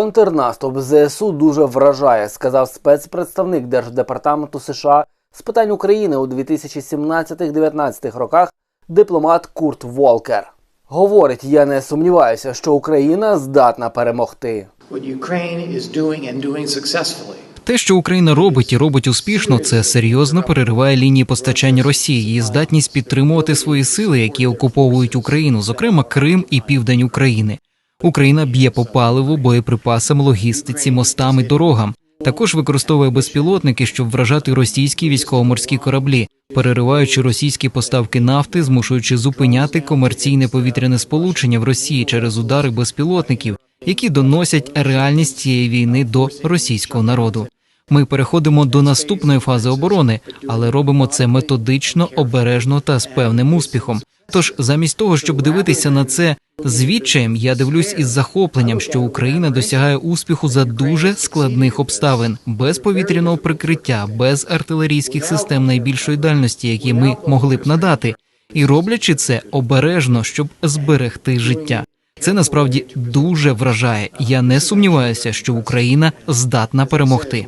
Контрнаступ ЗСУ дуже вражає, сказав спецпредставник Держдепартаменту США з питань України у 2017-19 роках дипломат Курт Волкер. Говорить, я не сумніваюся, що Україна здатна перемогти. Те, що Україна робить і робить успішно, це серйозно перериває лінії постачання Росії, її здатність підтримувати свої сили, які окуповують Україну, зокрема Крим і південь України. Україна б'є по паливу, боєприпасам, логістиці, мостам і дорогам. Також використовує безпілотники, щоб вражати російські військово-морські кораблі, перериваючи російські поставки нафти, змушуючи зупиняти комерційне повітряне сполучення в Росії через удари безпілотників, які доносять реальність цієї війни до російського народу. Ми переходимо до наступної фази оборони, але робимо це методично, обережно та з певним успіхом. Тож, замість того, щоб дивитися на це з відчаєм, я дивлюсь із захопленням, що Україна досягає успіху за дуже складних обставин, без повітряного прикриття, без артилерійських систем найбільшої дальності, які ми могли б надати, і роблячи це обережно, щоб зберегти життя. Це насправді дуже вражає. Я не сумніваюся, що Україна здатна перемогти.